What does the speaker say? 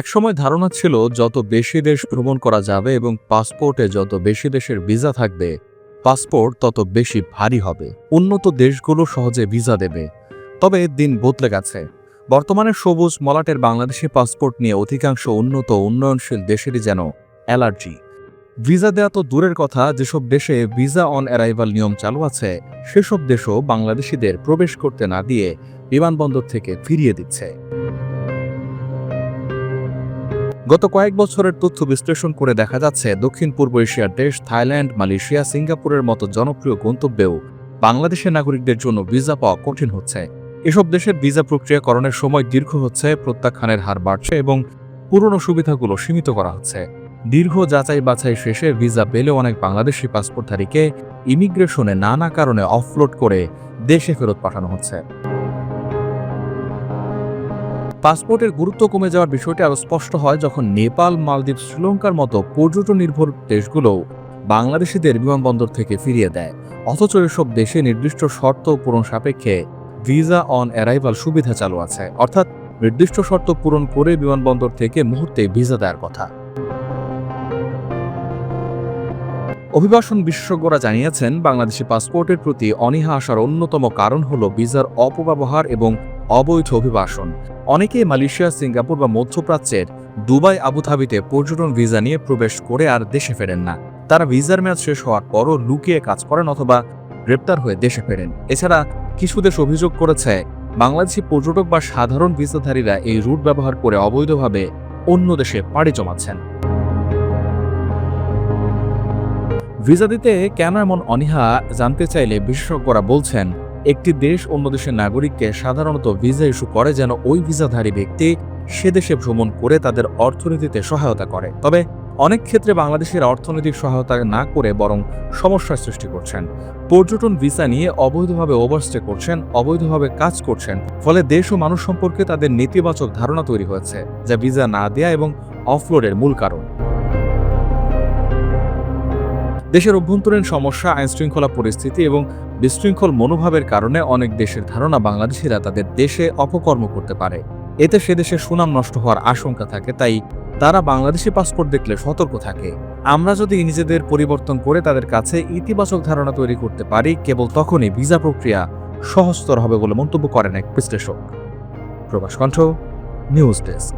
একসময় ধারণা ছিল, যত বেশি দেশ ভ্রমণ করা যাবে এবং পাসপোর্টে যত বেশি দেশের ভিসা থাকবে, পাসপোর্ট তত বেশি ভারী হবে। উন্নত দেশগুলো সহজে ভিসা দেবে। তবে দিন বদলে গেছে। বর্তমানে সবুজ মলাটের বাংলাদেশি পাসপোর্ট নিয়ে অধিকাংশ উন্নত উন্নয়নশীল দেশেরই যেন অ্যালার্জি। ভিসা দেওয়া তো দূরের কথা, যেসব দেশে ভিসা অন অ্যারাইভাল নিয়ম চালু আছে, সেসব দেশও বাংলাদেশিদের প্রবেশ করতে না দিয়ে বিমানবন্দর থেকে ফিরিয়ে দিচ্ছে। গত কয়েক বছরের তথ্য বিশ্লেষণ করে দেখা যাচ্ছে, দক্ষিণ পূর্ব এশিয়ার দেশ থাইল্যান্ড, মালয়েশিয়া, সিঙ্গাপুরের মতো জনপ্রিয় গন্তব্যেও বাংলাদেশের নাগরিকদের জন্য ভিসা পাওয়া কঠিন হচ্ছে। এসব দেশের ভিসা প্রক্রিয়াকরণের সময় দীর্ঘ হচ্ছে, প্রত্যাখ্যানের হার বাড়ছে এবং পুরনো সুবিধাগুলো সীমিত করা হচ্ছে। দীর্ঘ যাচাই বাছাই শেষে ভিসা পেলে অনেক বাংলাদেশি পাসপোর্টধারীকে ইমিগ্রেশনে নানা কারণে অফলোড করে দেশে ফেরত পাঠানো হচ্ছে। পাসপোর্টের গুরুত্ব কমে যাওয়ার বিষয়টি আরও স্পষ্ট হয় যখন নেপাল, মালদ্বীপ, শ্রীলঙ্কার মতো পর্যটন নির্ভর দেশগুলোও বাংলাদেশিদের বিমানবন্দর থেকে ফিরিয়ে দেয়। অথচ এসব দেশে নির্দিষ্ট শর্ত পূরণ সাপেক্ষে ভিসা অন অ্যারাইভাল সুবিধা চালু আছে। অর্থাৎ নির্দিষ্ট শর্ত পূরণ করে বিমানবন্দর থেকে মুহূর্তে ভিসা দেওয়ার কথা। অভিবাসন বিশেষজ্ঞরা জানিয়েছেন, বাংলাদেশি পাসপোর্টের প্রতি অনীহা আসার অন্যতম কারণ হল ভিসার অপব্যবহার এবং অবৈধ অভিবাসন। অনেকে মালয়েশিয়া, সিঙ্গাপুর বা মধ্যপ্রাচ্যের দুবাই আবুধাবিতে পর্যটন ভিসা নিয়ে প্রবেশ করে আর দেশে ফেরেন না। তারা ভিসার মেয়াদ শেষ হওয়ার পরও লুকিয়ে কাজ করেন অথবা গ্রেপ্তার হয়ে দেশে ফেরেন। এছাড়া কিছু দেশ অভিযোগ করেছে, বাংলাদেশি পর্যটক বা সাধারণ ভিসাধারীরা এই রুট ব্যবহার করে অবৈধভাবে অন্য দেশে পাড়ি জমাচ্ছেন। ভিসা দিতে কেন এমন অনীহা জানতে চাইলে বিশেষজ্ঞরা বলছেন একটি দেশ অন্য দেশের নাগরিককে সাধারণত ভিসা ইস্যু করে যেন ওই ভিসাধারী ব্যক্তি সে দেশে ভ্রমণ করে তাদের অর্থনীতিতে সহায়তা করে। তবে অনেক ক্ষেত্রে বাংলাদেশের অর্থনৈতিক সহায়তা না করে বরং সমস্যার সৃষ্টি করছেন। পর্যটন ভিসা নিয়ে অবৈধভাবে ওভারস্টে করছেন, অবৈধভাবে কাজ করছেন, ফলে দেশ ও মানুষ সম্পর্কে তাদের নেতিবাচক ধারণা তৈরি হয়েছে, যা ভিসা না দেয়া এবং অফলোডের মূল কারণ। দেশের অভ্যন্তরীণ সমস্যা, আইনশৃঙ্খলা পরিস্থিতি এবং বিশৃঙ্খল মনোভাবের কারণে অনেক দেশের ধারণা বাংলাদেশিরা তাদের দেশে অপকর্ম করতে পারে। এতে সে দেশের সুনাম নষ্ট হওয়ার আশঙ্কা থাকে, তাই তারা বাংলাদেশি পাসপোর্ট দেখলে সতর্ক থাকে। আমরা যদি নিজেদের পরিবর্তন করে তাদের কাছে ইতিবাচক ধারণা তৈরি করতে পারি, কেবল তখনই ভিসা প্রক্রিয়া সহজতর হবে বলে মন্তব্য করেন এক বিশ্লেষক। প্রকাশ কণ্ঠ, নিউজ ডেস্ক।